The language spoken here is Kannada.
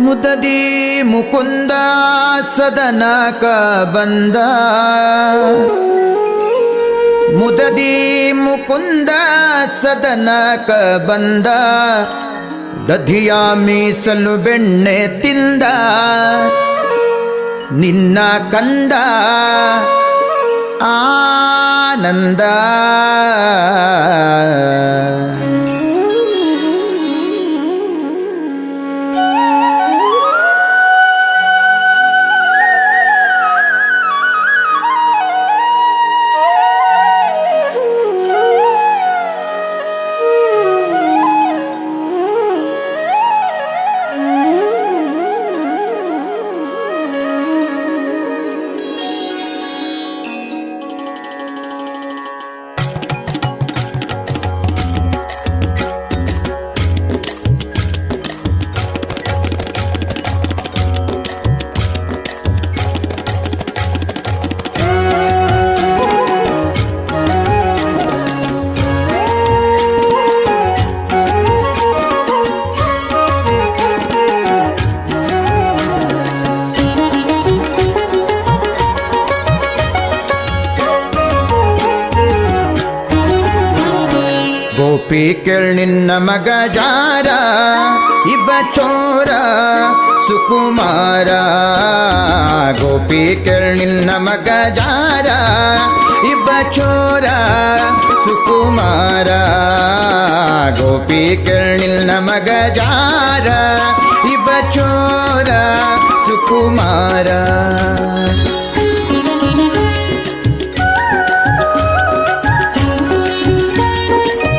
ಮುದದಿ ಮುಕುಂದ ಸದನಕ ಬಂದ. ಮುದದಿ ಮುಕುಂದ ಸದನಕ ಬಂದ. ದಧಿಯ ಮೀಸಲು ಬೆಣ್ಣೆ ತಿಂದ. ನಿನ್ನ ಕಂದ ಆನಂದ. ಗೋಪಿ ಕೇಳ್ ನಿನ್ನ ಮಗ ಜಾರ, ಇವ ಚೋರ ಸುಕುಮಾರ. ಗೋಪಿ ಕೇಳ್ ನಿನ್ನ ಮಗ ಜಾರ, ಇವ ಚೋರ ಸುಕುಮಾರ. ಗೋಪಿ ಕೇಳ್ ನಿನ್ನ ಮಗ ಜಾರ, ಇವ ಚೋರ ಸುಕುಮಾರ.